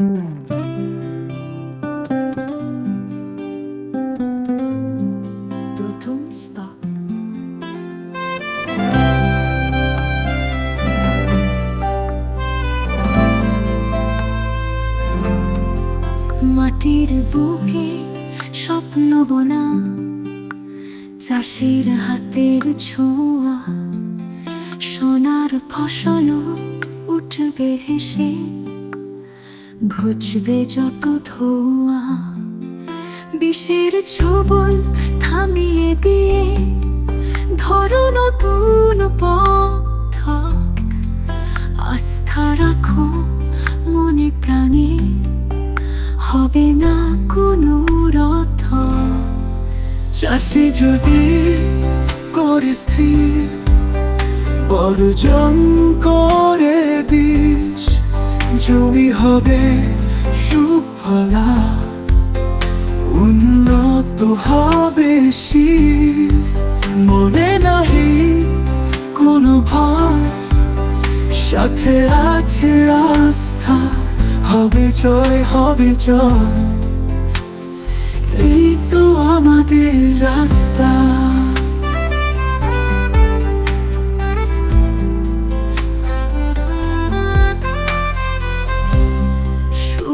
মাটির বুকে স্বপ্ন বোনা চাষির হাতের ছোঁয়া সোনার ফসল উঠবে হেসে। ঘুচবে যত ধোয়া। বিষের ছবল থামিয়ে দিয়ে ধরো নতুন পথ। আস্থা রাখো মনে প্রাণে, হবে না কোনো রথ। চাষি যদি করে স্থির, বর্জন করে দিস। জমি হবে সুফলা, উন্নত হবে শীত। মনে নাহি কোনো ভয় সাথে আছে আস্থা, হবে জয় হবে জয়। এই তো আমাদের রাস্তা।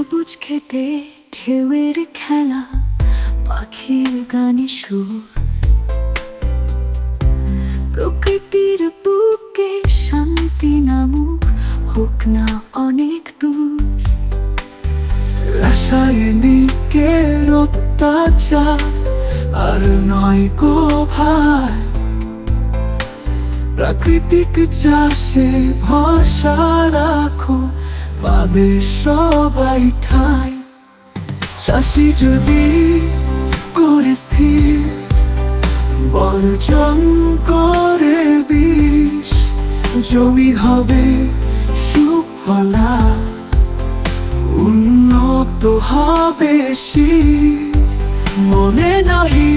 সবুজ খেতে ঢেউয়ের খেলা, পাখির গানে সুর। প্রকৃতির বুকে শান্তি নামুক, হোক না অনেক দূর। রাসায়নিকের অত্যাচার আর নয় গো ভাই। প্রাকৃতিক চাষে ভরসা রাখো পাবে সবাই ঠাই। চাষি যদি করে স্থির, বর্জন করে বিষ। জমি হবে সুফলা, উন্নত হবে শীত। মনে নাহি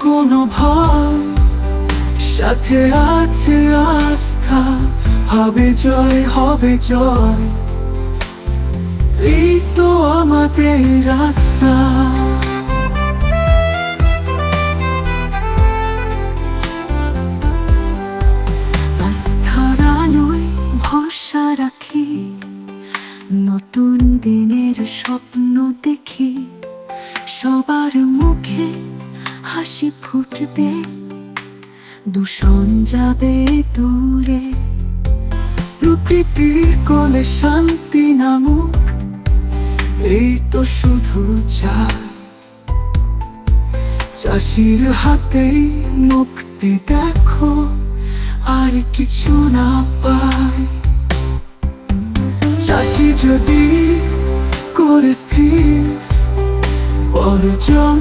কোনো ভয়। সাথে আছে আস্থা, হবে জয় হবে জয়। এই তো আমাদের রাস্তা। রাখি। নতুন দিনের স্বপ্ন দেখি। সবার মুখে হাসি ফুটবে। দূষণ যাবে দূরে। প্রকৃতি কোলে শান্তি নামুক, এই তো শুধু চাই চাষির হাতেই মুক্তি দেখো, আর কিছু না পাই। চাষি যদি করে স্থির, অর্জন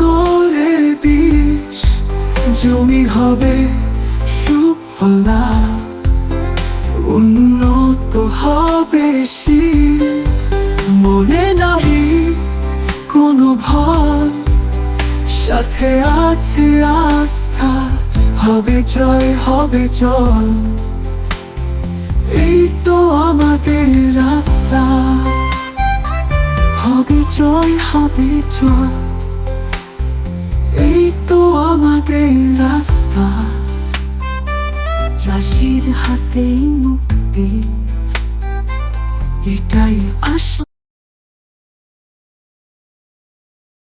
করে বিষ জমি হবে সুফলা, উন্নত হবে মনে নাহি কোনো ভয়, সাথে আছে আস্থা, হবে জয় হবে জয়। এই তো আমাদের রাস্তা, হবে জয় হবে জয়। রাস্তা চাষির হাতেই মুক্তি। এটাই আসো